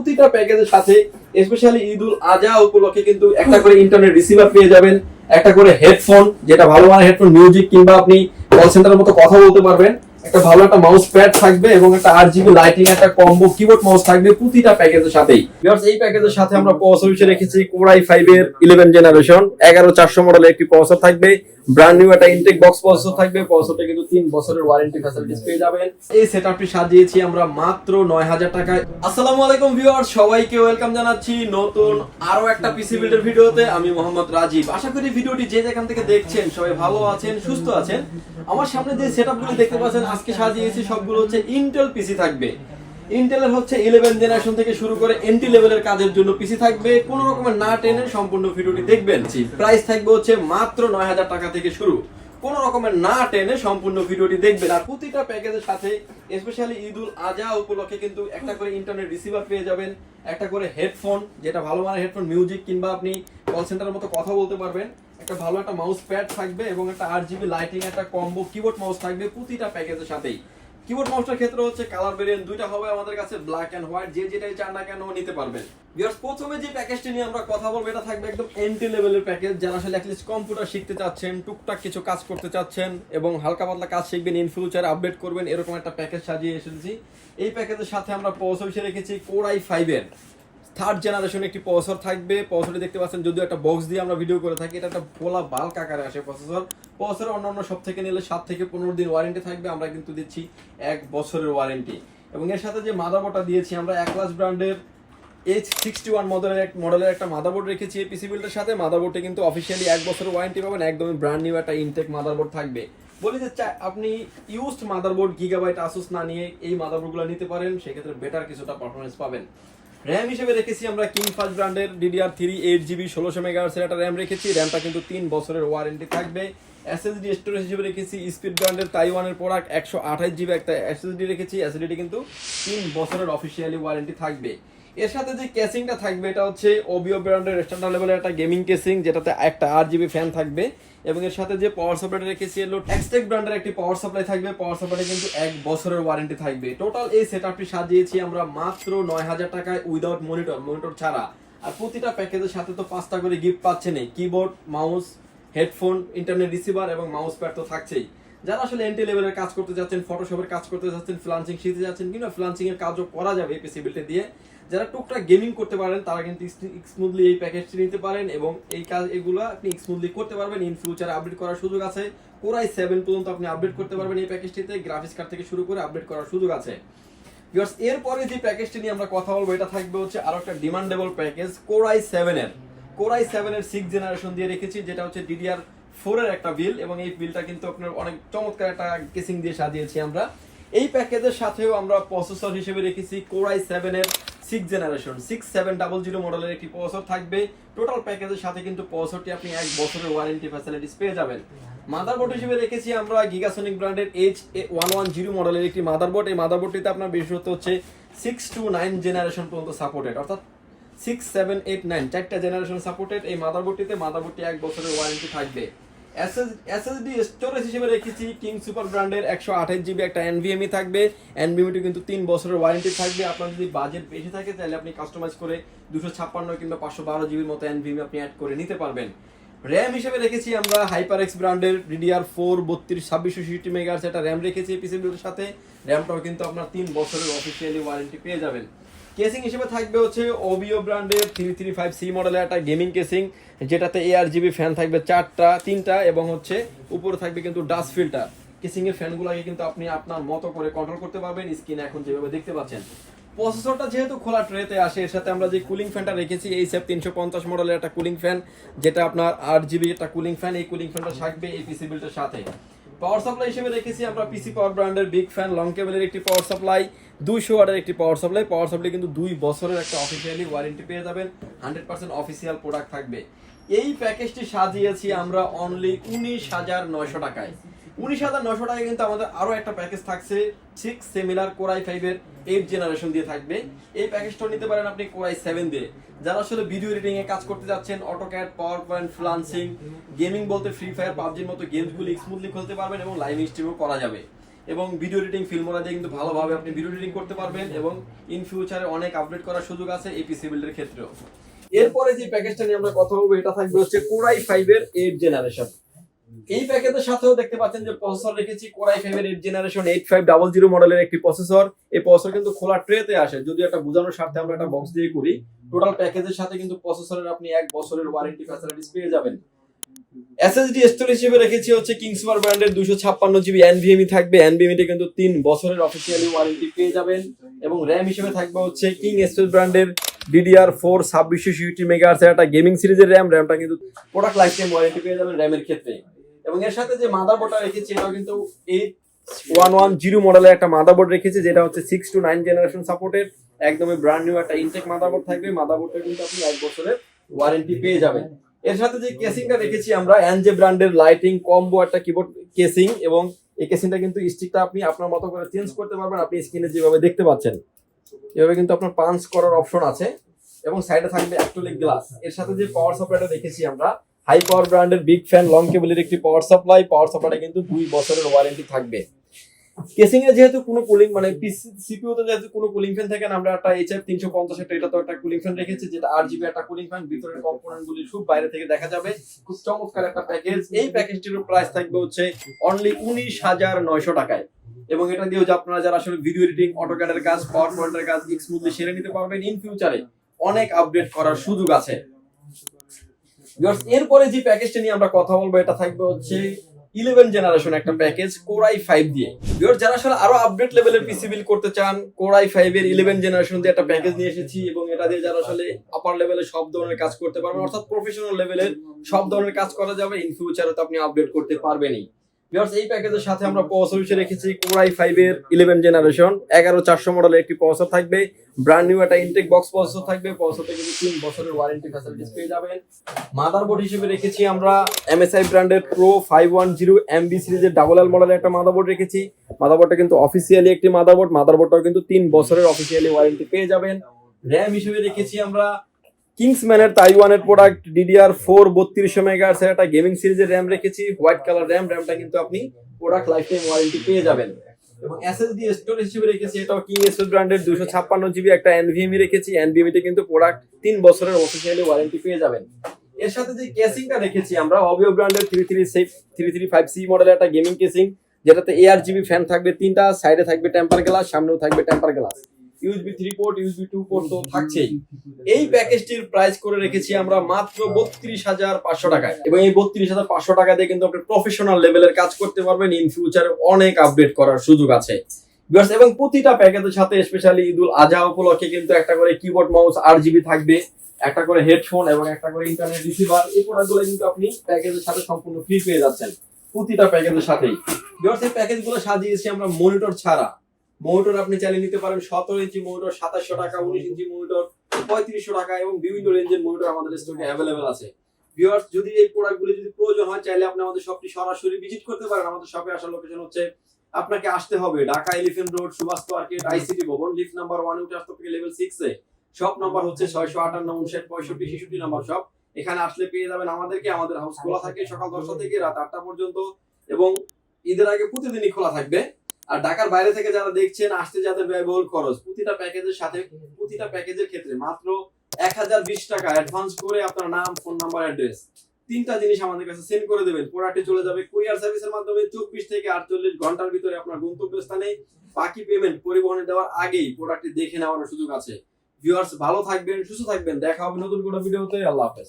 প্রতিটা প্যাকেজের সাথে স্পেশালি ঈদ উল আজহা উপলক্ষে কিন্তু একটা করে ইন্টারনেট রিসিভার পেয়ে যাবেন, একটা করে হেডফোন যেটা ভালো মানের হেডফোন মিউজিক কিংবা আপনি কল সেন্টারের মতো কথা বলতে পারবেন। একটা ভালো একটা মাউস প্যাড থাকবে এবং একটা আট জিবি লাইটিং একটা কম্বো কিবোর্ড মাউস থাকবে প্রতিটা প্যাকেজের সাথেই। এই প্যাকেজের সাথে আমরা প্রসেসর হিসেবে রেখেছি কোরাই ফাইভ এর ইলেভেন জেনারেশন এগারো চারশো মডেলের একটি প্রসেসর থাকবে ব্র্যান্ড নিউ একটা ইনটেক বক্স প্রসেসর থাকবে প্রসেসরটা কিন্তু বছরের ওয়ারেন্টি ফ্যাসিলিটিস পেয়ে যাবেন। এই সেটআপটি সাজিয়েছি আমরা মাত্র নয় হাজার টাকায়। আসসালামু আলাইকুম ভিউয়ার সবাইকে ওয়েলকাম জানাচ্ছি নতুন আরও একটা পিসি বিল্ডের ভিডিওতে। আমি মোহাম্মদ রাজীব। আশা করি ভিডিওটি যে যেখান থেকে দেখছেন সবাই ভালো আছেন, সুস্থ আছেন। আমার সামনে যে সেটআপগুলো দেখতে পাচ্ছেন আজকে সাজিয়েছি সবগুলো হচ্ছে ইন্টেল পিসি থাকবে। ইন্টেলের হচ্ছে ইলেভেন জেনারেশন থেকে শুরু করে এন্টি লেভেলের কাজের জন্য পিসি থাকবে। কোনো রকমের না টেনে সম্পূর্ণ ভিডিওটি দেখবেন। প্রাইস থাকবে হচ্ছে মাত্র নয় হাজার টাকা থেকে শুরু। কোন রকমের না টেনে সম্পূর্ণ ভিডিওটি দেখবেন। আর প্রতিটা প্যাকেজের সাথে স্পেশালি ঈদ উল আজহা উপলক্ষে কিন্তু একটা করে ইন্টারনেট রিসিভার পেয়ে যাবেন। একটা করে হেডফোন যেটা ভালো মানের হেডফোন মিউজিক কিংবা আপনি কল সেন্টারের মতো কথা বলতে পারবেন। একটা ভালো একটা মাউস প্যাড থাকবে এবং একটা আট জিবি লাইটিং একটা কম্বো কিবোর্ড মাউস থাকবে প্রতিটা প্যাকেজের সাথেই। কিবোর্ড মাউসটার ক্ষেত্রে হচ্ছে কালার ভেরিয়েন্ট দুইটা হবে, আমাদের কাছে ব্ল্যাক এন্ড হোয়াইট যে যেটাই চান না কেন নিতে পারবেন। ভিউয়ার্স প্রথমে যে প্যাকেজটি নিয়ে আমরা কথা বলব, এটা থাকবে একদম এন্ট্রি লেভেলের প্যাকেজ যারা আসলে অ্যাটলিস্ট কম্পিউটার শিখতে চাচ্ছেন, টুকটাক কিছু কাজ করতে চাচ্ছেন এবং হালকা পাতলা কাজ শিখবেন ইন ফিউচার আপডেট করবেন, এরকম একটা প্যাকেজ সাজিয়ে এসেছি। এই প্যাকেজের সাথে আমরা হিসেবে রেখেছি কোর আই ফাইভের থার্ড জেনারেশন একটি প্রসেসর থাকবে। প্রসেসরটি দেখতে পাচ্ছেন, যদিও একটা বক্স দিয়ে আমরা ভিডিও করে থাকি, এটা একটা পোলা বাল্ক আকারে আসে প্রসেসর প্রসেসর অন্যান্য সব থেকে নিলে সাত থেকে পনেরো দিন ওয়ারেন্টি থাকবে, আমরা কিন্তু দিচ্ছি এক বছরের ওয়ারেন্টি এবং এর সাথে যে মাদারবোর্ডটা দিয়েছি, আমরা একলাস ব্র্যান্ডের এইচ সিক্সটি ওয়ান মডেলের এক মডেলের একটা মাদারবোর্ড রেখেছি এই পিসি বিল্ডের সাথে। মাদারবোর্ডে কিন্তু অফিসিয়ালি এক বছরের ওয়ারেন্টি পাবেন, একদমই ব্র্যান্ড নিউ একটা ইনটেক মাদারবোর্ড থাকবে। বলি যে আপনি ইউজড মাদারবোর্ড গিগাবাইট আসুস না নিয়ে এই মাদারবোর্ডগুলো নিতে পারেন, সেক্ষেত্রে বেটার কিছুটা পারফরমেন্স পাবেন। র্যাম হিসেবে রেখেছি আমরা কিং ফাস্ট ব্র্যান্ডের ডিডিআর থ্রি এইট জিবি ষোলোশো মেগাহার্সের একটা র্যাম রেখেছি। র্যামটা কিন্তু তিন বছরের ওয়ারেন্টি থাকবে। এসএসডি স্টোরেজ হিসেবে রেখেছি স্পিড ব্র্যান্ডের তাইওয়ানের প্রোডাক্ট একশো আঠাশ জিবি একটা এসএসডি রেখেছি। এসএসডিটি কিন্তু তিন বছরের অফিসিয়ালি ওয়ারেন্টি থাকবে। এর সাথে যে কেসিংটা থাকবে, এটা হচ্ছে ওবিও ব্র্যান্ডের স্ট্যান্ডার্ড লেভেলের একটা গেমিং কেসিং যেটাতে একটা আট জিবি ফ্যান থাকবে। এবং এর সাথে যে পাওয়ার সাপ্লাইটা রেখেছি এলো এক্সটেক ব্র্যান্ডের একটি পাওয়ার সাপ্লাই থাকবে। পাওয়ার সাপ্লাই কিন্তু এক বছরের ওয়ারেন্টি থাকবে। টোটাল এই সেটআপটি সাজিয়েছি আমরা মাত্র নয় হাজার টাকায় উইদাউট মনিটর মনিটর ছাড়া। আর প্রতিটা প্যাকেজের সাথে তো পাঁচটা করে গিফট পাচ্ছেন keyboard mouse headphone internet receiver এবং মাউস প্যাড তো থাকছেই। যারা আসলে এন্ট্রি লেভেলের কাজ করতে যাচ্ছেন ফটোশপের কাজ করতে যাচ্ছেন ফ্লান্সিং শিখতে যাচ্ছেন কিংবা ফ্লান্সিং এর কাজও করা যাবে এই পিসিবিলিটি দিয়ে যারা টুকটাক গেমিং করতে পারেন, তারা কিন্তু স্মুথলি এই প্যাকেজটি নিতে পারেন এবং এই কাজ, এগুলো আপনি স্মুথলি করতে পারবেন। ইন ফিউচার আপডেট করার সুযোগ আছে। কোরাই সেভেন পর্যন্ত আপনি আপডেট করতে পারবেন এই প্যাকেজটিতে গ্রাফিক্স কার্ড থেকে শুরু করে আপডেট করার সুযোগ আছে। ভিউয়ার্স এরপরে যে প্যাকেজটি নিয়ে আমরা কথা বলব, এটা থাকবে হচ্ছে আরও একটা demandable package core i seven এর। কোরাই সেভেনের সিক্স জেনারেশন দিয়ে রেখেছি, যেটা হচ্ছে ডিডিআর ফোরের একটা বিল এবং এই বিলটা কিন্তু আপনার অনেক চমৎকার একটা কেসিং দিয়ে সাজিয়েছি আমরা। এই প্যাকেজের সাথেও আমরা প্রসেসর হিসেবে রেখেছি কোরাই সেভেন এর। Six generation six seven double zero মডেলের একটি প্রসেসর থাকবে। টোটাল প্যাকেজের সাথে কিন্তু প্রসেসরটি আপনি এক বছরের ওয়ারেন্টি ফ্যাসিলিটিস পেয়ে যাবেন। মাদারবোর্ড হিসেবে রেখেছি আমরা গিগাসনিক ব্র্যান্ডের এইচ ওয়ান ওয়ান জিরো মডেলের একটি মাদারবোর্ড এই মাদারবোর্ডটিতে আপনার বিশেষত হচ্ছে সিক্স টু নাইন জেনারেশন পর্যন্ত সাপোর্টেড অর্থাৎ সিক্স সেভেন এইট নাইন চারটা জেনারেশন সাপোর্টেড এই মাদারবোর্ডটিতে মাদারবোর্ডটি এক বছরের ওয়ারেন্টি থাকবে। এসএসডি স্টোরেজ হিসেবে রেখেছি কিং সুপার ব্র্যান্ডের একশো আঠাশ জিবি একটা এনভিএমই থাকবে। এনভিএমটি কিন্তু তিন বছরের ওয়ারেন্টি থাকবে। আপনার যদি বাজেট বেশি থাকে, তাহলে আপনি কাস্টমাইজ করে দুশো ছাপ্পান্ন কিংবা পাঁচশো বারো জিবির মতো এনভিএমি আপনি অ্যাড করে নিতে পারবেন। র্যাম হিসেবে রেখেছি আমরা হাইপার এক্স ব্র্যান্ডের ডিডিআর ফোর বত্রিশ, ছাব্বিশশো সিক্সটি মেগাহার্স একটা র্যাম রেখেছি পিসিবির সাথে। র্যামটাও কিন্তু আপনার তিন বছরের অফিসিয়ালি ওয়ারেন্টি পেয়ে যাবেন। কেসিং হিসেবে থাকবে হচ্ছে ওবিও ব্র্যান্ডের থ্রি থ্রি ফাইভ সি মডেলের একটা গেমিং কেসিং যেটাতে A R G B fan থাকবে চারটা, তিনটা এবং হচ্ছে উপরে থাকবে কিন্তু ডাস্ট ফিল্টার কেসিং এর ফ্যানগুলোকে কিন্তু আপনি আপনার মতো করে কন্ট্রোল করতে পারবেন স্ক্রিনে এখন যেভাবে দেখতে পাচ্ছেন। প্রসেসরটা যেহেতু খোলা ট্রেতে আসে, এর সাথে আমরা যে কুলিং ফ্যানটা রেখেছি, এই সেফ তিনশো পঞ্চাশ মডেলের একটা কুলিং ফ্যান যেটা আপনার আট জিবি একটা কুলিং ফ্যান এই কুলিং ফ্যানটা থাকবে এই পিসি বিল্ডের সাথে। পাওয়ার সাপ্লাই হিসেবে রেখেছি, আমরা পিসি পাওয়ার ব্র্যান্ডের বিগ ফ্যান লং কেবলের একটি পাওয়ার সাপ্লাই দুইশো ওয়াটের একটি পাওয়ার সাপ্লাই পাওয়ার সাপ্লাই কিন্তু দুই বছরের একটা অফিসিয়ালি ওয়ারেন্টি পেয়ে যাবেন হান্ড্রেড পার্সেন্ট অফিসিয়াল প্রোডাক্ট থাকবে। এই প্যাকেজটি সাজিয়েছি আমরা অনলি উনিশ হাজার নয়শো টাকায়। উনিশ হাজার নয়শো টাকায় কিন্তু আমাদের আরও একটা প্যাকেজ থাকছে সিক্স সেমিলার কোরাই ফাইভের এইট জেনারেশন দিয়ে থাকবে। এই প্যাকেজটা নিতে পারেন আপনি কোরাই সেভেন দিয়ে। যারা আসলে ভিডিও এডিটিং কাজ করতে যাচ্ছেন AutoCAD power point freelancing gaming বলতে ফ্রি ফায়ার পাবজির মতো গেমসগুলি স্মুথলি খেলতে পারবেন এবং লাইভ স্ট্রিমও করা যাবে। এবং ভিডিও এডিটিং ফিল্মরা দিয়ে কিন্তু ভালোভাবে আপনি ভিডিও এডিটিং করতে পারবেন এবং ইন ফিউচারে অনেক আপডেট করার সুযোগ আছে এই পিসি বিল্ডের ক্ষেত্রেও। এরপরে যে প্যাকেজটা নিয়ে আমরা কথা বলব, এটা থাকবে হচ্ছে কোরাই ফাইভ এর এইট জেনারেশন এই প্যাকেজের সাথেও দেখতে পাচ্ছেন যে প্রসেসর রেখেছি কোরাই ফাইভ এর eight generation eight five double zero মডেলের একটি প্রসেসর এই প্রসেসর কিন্তু খোলা ট্রেতে আসে। যদি একটা বোঝানোর স্বার্থে আমরা একটা বক্স দিয়ে করি টোটাল প্যাকেজের সাথে কিন্তু প্রসেসরের আপনি এক বছরের ওয়ারেন্টি ফ্যাসিলিটিস পেয়ে যাবেন। এসএসডি স্টোরেজ হিসেবে রেখেছি হচ্ছে কিংসমার ব্র্যান্ডের দুশো ছাপ্পান্ন জিবি এনভিএমই থাকবে। এনভিএমইতে কিন্তু তিন বছরের অফিসিয়ালি ওয়ারেন্টি পেয়ে যাবেন। এবং র্যাম হিসেবে থাকবে হচ্ছে কিং এক্সপ্রেস ব্র্যান্ডের ডিডিআর ফোর ছাব্বিশশো সিউটি মেগা একটা গেমিং সিরিজের র্যাম র্যামটা কিন্তু প্রোডাক্ট লাইফ টাইম ওয়ারেন্টি পেয়ে যাবেন র্যামের ক্ষেত্রে। এবং এর সাথে যে মাদারবোর্ডটা রেখেছি, এটাও কিন্তু এইট ওয়ান ওয়ান জিরো মডেলের একটা মাদারবোর্ড রেখেছি, যেটা হচ্ছে six two nine generation supported একদমই ব্র্যান্ড নিউ একটা ইনটেক মাদারবোর্ড থাকবে। মাদারবোর্ডটা কিন্তু আপনি এক বছরের ওয়ারেন্টি পেয়ে যাবেন। এর সাথে যে কেসিংটা রেখেছি আমরা এনজে ব্র্যান্ডের লাইটিং কম্বো একটা কিবোর্ড কেসিং এবং এই কেসিংটা কিন্তু স্টিকটা আপনি আপনার মতো করে চেঞ্জ করতে পারবেন। আপনি স্ক্রিনে যেভাবে দেখতে পাচ্ছেন, এভাবে কিন্তু আপনার পাঞ্চ করার অপশন আছে। এবং সাইডে থাকবে অ্যাক্টোলিক গ্লাস এর সাথে যে পাওয়ার সাপ্লাইটা দেখেছি আমরা হাই পাওয়ার ব্র্যান্ডের বিগ ফ্যান লং কেবলের একটি পাওয়ার সাপ্লাই পাওয়ার সাপ্লাইটা কিন্তু দুই বছরের ওয়ারেন্টি থাকবে। কেসিং এ যেহেতু কোনো কুলিং মানে সিপিইউ তে যেহেতু কোনো কুলিং ফ্যান থাকে না, আমরা একটা এইচএফ তিনশো পঞ্চাশ একটা, এটা তো একটা কুলিং ফ্যান রেখেছি, যেটা আট জিবি একটা কুলিং ফ্যান ভিতরের কম্পোনেন্ট গুলি খুব বাইরে থেকে দেখা যাবে। খুব চমৎকার একটা প্যাকেজ এই প্যাকেজটির প্রাইস থাকবে হচ্ছে অনলি উনিশ হাজার নয়শো টাকায়। এবং এটা দিয়েও যে আপনারা যারা আসলে ভিডিও এডিটিং অটোক্যাডের কাজ পাওয়ার পয়েন্টের কাজ স্মুথলি সেরে নিতে পারবেন ইন ফিউচারে অনেক আপডেট করার সুযোগ আছে। এরপরে যে প্যাকেজটা নিয়ে আমরা কথা বলব, এটা থাকবে হচ্ছে ইলেভেন জেনারেশন একটা প্যাকেজ কোরাই ফাইভ দিয়ে। যারা আসলে আরও আপডেট লেভেলের পিসি বিল করতে চান কোরাই ফাইভ এর ইলেভেন জেনারেশন দিয়ে একটা প্যাকেজ নিয়ে এসেছি এবং এটা দিয়ে যারা আসলে আপার লেভেলে সব ধরনের কাজ করতে পারবেন, অর্থাৎ প্রফেশনাল লেভেলের সব ধরনের কাজ করা যাবে ইন ফিউচারে তো আপনি আপডেট করতে পারবেনই। Viewers, এই প্যাকেজের সাথে আমরা প্রসেসর হিসেবে রেখেছি কোরাই ফাইভ এর ইলেভেন জেনারেশন এগারো চারশো মডেলের একটি প্রসেসর থাকবে ব্র্যান্ড নিউ একটা ইনটেক বক্স প্রসেসর থাকবে প্রসেসরতে কিন্তু তিন বছরের ওয়ারেন্টি ফ্যাসিলিটিস পেয়ে যাবেন। মাদারবোর্ড হিসেবে রেখেছি আমরা এমএসআই ব্র্যান্ডের ওয়ান জিরো এমবি সিরিজের ডাবল এল মডেলের একটা মাদারবোর্ড রেখেছি। মাদারবোর্ডটা কিন্তু অফিসিয়ালি একটি মাদারবোর্ড মাদারবোর্ডটাও কিন্তু তিন বছরের অফিসিয়ালি ওয়ারেন্টি পেয়ে যাবেন। র্যাম হিসেবে রেখেছি আমরা কিংসম্যানের তাইওয়ানের প্রোডাক্ট ডিডিআর ফোর বত্রিশশো মেগাহার্স একটা গেমিং সিরিজের র্যাম রেখেছি। হোয়াইট কালার র্যাম র্যামটা কিন্তু আপনি প্রোডাক্ট লাইফ টাইম ওয়ারেন্টি পেয়ে যাবেন। এবং এসএসডি স্টোরেজ হিসেবে রেখেছি, এটাও কিং এসএস ব্র্যান্ডের দুশো ছাপ্পান্ন জিবি একটা এনভিএমই রেখেছি। এনভিএমই তে কিন্তু প্রোডাক্ট তিন বছরের অফিসিয়ালি ওয়ারেন্টি পেয়ে যাবেন। এর সাথে যে কেসিংটা রেখেছি আমরা অবিও ব্র্যান্ডের three three three three five C মডেলের একটা গেমিং কেসিং যেটাতে এআর জিবি ফ্যান থাকবে তিনটা সাইডে থাকবে টেম্পার গ্লাস সামনেও থাকবে temper glass USB three port USB two port তো থাকছেই। এই প্যাকেজটির প্রাইস করে রেখেছি আমরা মাত্র বত্রিশ হাজার পাঁচশো টাকায়। এবং এই বত্রিশ হাজার পাঁচশো টাকা দিয়ে কিন্তু আপনি প্রফেশনাল লেভেলের কাজ করতে পারবেন। ইন ফিউচারে অনেক আপডেট করার সুযোগ আছে। Viewers, এবং প্রতিটা প্যাকেজের সাথে স্পেশালি ঈদুল আজহা উপলক্ষে কিন্তু একটা করে কিবোর্ড মাউস আট জিবি থাকবে একটা করে হেডফোন এবং একটা করে ইন্টারনেট রিসিভার এই প্রোডাক্টগুলো কিন্তু আপনি প্যাকেজের সাথে সম্পূর্ণ ফ্রি পেয়ে যাচ্ছেন। প্রতিটা প্যাকেজের সাথেই। Viewers, এই প্যাকেজগুলো সাজিয়েছি আমরা মনিটর ছাড়া। মনিটর আপনি চালিয়ে নিতে পারেন সতেরো ইঞ্চি মনিটর সাতাশশো টাকা, উনিশ ইঞ্চি মনিটর পঁয়ত্রিশশো টাকা এবং বিভিন্ন রেঞ্জের মনিটর আমাদের স্টকে অ্যাভেলেবেল আছে। যদি এই প্রোডাক্টগুলো যদি প্রয়োজন হয়, চাইলে আপনি আমাদের শপটি সরাসরি ভিজিট করতে পারেন। আমাদের শপে আসার লোকেশন হচ্ছে আপনাকে আসতে হবে Dhaka elephant road Subhash ICT Bhaban lift number উঠে আসতে লেভেল শপ নাম্বার হচ্ছে ছয়শো আটান্ন, উনষাট, পঁয়ষট্টি, ছেষট্টি নাম্বার শপ এখানে আসলে পেয়ে যাবেন আমাদেরকে। আমাদের হাউস খোলা থাকে সকাল দশটা থেকে রাত আটটা পর্যন্ত এবং ঈদের আগে প্রতিদিনই খোলা থাকবে। আর ঢাকার বাইরে থেকে যারা দেখছেন, আসতে যাদের ব্যয়বহুল খরচ, প্রতিটা প্যাকেজের সাথে, প্রতিটা প্যাকেজের ক্ষেত্রে মাত্র এক হাজার বিশ টাকা অ্যাডভান্স করে আপনার নাম ফোন নাম্বার অ্যাড্রেস তিনটা জিনিস আমাদের কাছে সেন্ড করে দেবেন। প্রোডাক্টে চলে যাবে কুরিয়ার সার্ভিসের মাধ্যমে চব্বিশ থেকে আটচল্লিশ ঘণ্টার ভিতরে আপনার গন্তব্যস্থানে। বাকি পেমেন্ট পরিবহনে দেওয়ার আগেই প্রোডাক্টটি দেখে নেওয়ার সুযোগ আছে। ভিউয়ার্স ভালো থাকবেন, সুস্থ থাকবেন। দেখা হবে নতুন কোনো ভিডিওতে আল্লাহ হাফেজ।